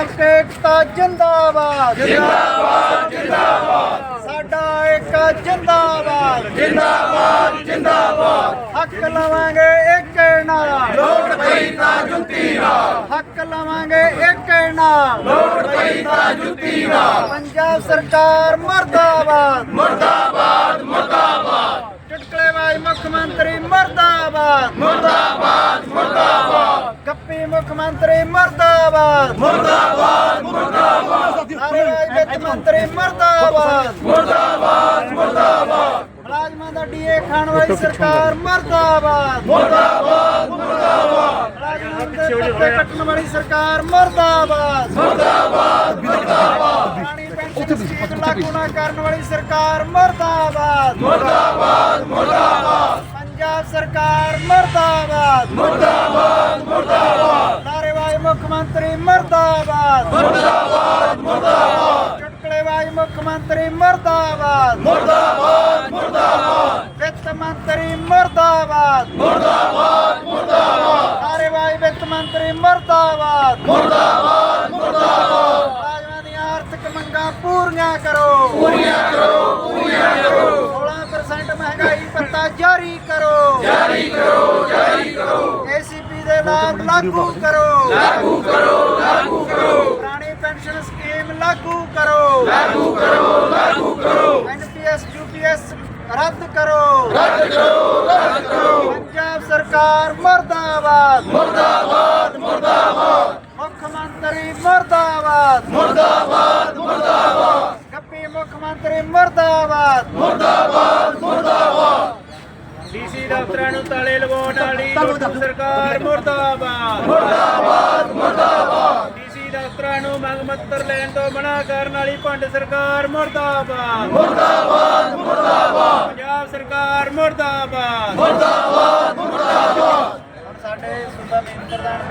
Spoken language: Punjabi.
ਏਕਤਾ ਜਿੰਦਾਬਾਦ। ਜਿੰਦਾਬਾਦ ਜਿੰਦਾਬਾਦ। ਸਾਡਾ ਏਕਾ ਜਿੰਦਾਬਾਦ। ਜਿੰਦਾਬਾਦ ਜਿੰਦਾਬਾਦ। ਹੱਕ ਲਵਾਂਗੇ ਇੱਕ ਨਾਲ। ਲੋੜ ਪਈ ਤਾਂ ਜੁੱਤੀ ਨਾਲ। ਹੱਕ ਲਵਾਂਗੇ ਇੱਕ ਨਾਲ। ਲੋੜ ਪਈ ਤਾਂ ਜੁੱਤੀ ਨਾਲ। ਪੰਜਾਬ ਸਰਕਾਰ ਮਰਦਾਬਾਦ। ਮਰਦਾਬਾਦ ਮਰਦਾਬਾਦ। ਚੁਟਕਲੇਬਾਜ਼ ਮੁੱਖ ਮੰਤਰੀ ਮਰਦਾਬਾਦ। ਮਰਦਾਬਾਦ। ਮੁੱਖ ਮੰਤਰੀ ਮਰਦਾਬਾਦ। ਮਰਦਾਬਾਦ ਮਰਦਾਬਾਦ। ਨਾਰੇਬਾਜ਼ ਵਿੱਤ ਮੰਤਰੀ ਮਰਦਾਬਾਦ। ਮਰਦਾਬਾਦ ਮਰਦਾਬਾਦ। ਮੁਲਾਜ਼ਮਾਂ ਦਾ ਡੀਏ ਖਾਣ ਵਾਲੀ ਸਰਕਾਰ ਮਰਦਾਬਾਦ। ਮਰਦਾਬਾਦ ਮਰਦਾਬਾਦ। ਮੁਲਾਜ਼ਮਾਂ ਦੇ ਕੱਟਣ ਵਾਲੀ ਸਰਕਾਰ ਮਰਦਾਬਾਦ। ਮਰਦਾਬਾਦ ਮਰਦਾਬਾਦ। ਪੈਨਸ਼ਨ ਸਕੀਮ ਲਾਗੂ ਨਾ ਕਰਨ ਵਾਲੀ ਸਰਕਾਰ ਮਰਦਾਬਾਦ। ਪੰਜਾਬ ਸਰਕਾਰ ਮਰਦਾਬਾਦ ਮਰਦਾਬਾਦ। ਮਰਦਾਬਾਦ। ਮੁੱਖ ਮੰਤਰੀ ਮਰਦਾਬਾਦ। ਮਰਦਾਬਾਦ ਮਰਦਾਬਾਦ। ਚੁਟਕਲੇਬਾਜ਼ ਮੁੱਖ ਮੰਤਰੀ ਮਰਦਾਬਾਦ। ਮਰਦਾਬਾਦ ਮਰਦਾਬਾਦ। ਵਿੱਤ ਮੰਤਰੀ ਮਰਦਾਬਾਦ। ਮਰਦਾਬਾਦ ਮਰਦਾਬਾਦ। ਨਾਰੇਬਾਜ਼ ਵਿੱਤ ਮੰਤਰੀ ਮਰਦਾਬਾਦ। ਮਰਦਾਬਾਦ ਮਰਦਾਬਾਦ। ਮੁਲਾਜ਼ਮਾਂ ਦੀਆਂ ਆਰਥਿਕ ਮੰਗਾਂ ਪੂਰੀਆਂ ਕਰੋ। ਪੂਰੀਆਂ ਕਰੋ ਪੂਰੀਆਂ ਕਰੋ। 16% ਮਹਿੰਗਾਈ ਭੱਤਾ ਜਾਰੀ ਕਰੋ। ਜਾਰੀ ਕਰੋ ਜਾਰੀ ਕਰੋ ਏਸੀਪੀ ਦੇ ਲਾਭ ਲਾਗੂ ਕਰੋ। ਲਾਗੂ ਕਰੋ ਲਾਗੂ ਕਰੋ। ਪੁਰਾਣੀ ਪੈਨਸ਼ਨ ਸਕੀਮ ਲਾਗੂ ਕਰੋ। ਲਾਗੂ ਕਰੋ ਲਾਗੂ ਕਰੋ। ਐਨਪੀਐਸ ਯੂਪੀਐਸ ਰੱਦ ਕਰੋ। ਰੱਦ ਕਰੋ ਰੱਦ ਕਰੋ। ਪੰਜਾਬ ਸਰਕਾਰ ਮਰਦਾਬਾਦ। ਮਰਦਾਬਾਦ ਮਰਦਾਬਾਦ। ਮੁੱਖ ਮੰਤਰੀ ਮਰਦਾਬਾਦ। ਮਰਦਾਬਾਦ ਮਰਦਾਬਾਦ। ਗੱਪੀ ਮੁੱਖ ਮੰਤਰੀ ਮਰਦਾਬਾਦ। ਡੀਸੀ ਦਫ਼ਤਰਾਂ ਨੂੰ ਤਾਲੇ ਲਗਾਉਣ ਵਾਲੀ ਸਰਕਾਰ ਮੁਰਦਾਬਾਦ। ਮੁਰਦਾਬਾਦ ਮੁਰਦਾਬਾਦ। ਡੀਸੀ ਦਫ਼ਤਰਾਂ ਨੂੰ ਮੰਗ ਪੱਤਰ ਲੈਣ ਤੋਂ ਮਨਾ ਕਰਨ ਵਾਲੀ ਭੰਡ ਸਰਕਾਰ ਮੁਰਦਾਬਾਦ। ਮੁਰਦਾਬਾਦ ਮੁਰਦਾਬਾਦ। ਪੰਜਾਬ ਸਰਕਾਰ ਮੁਰਦਾਬਾਦ। ਹੁਣ ਸਾਡੇ ਸੂਬਾ ਮੀਤ ਪ੍ਰਧਾਨ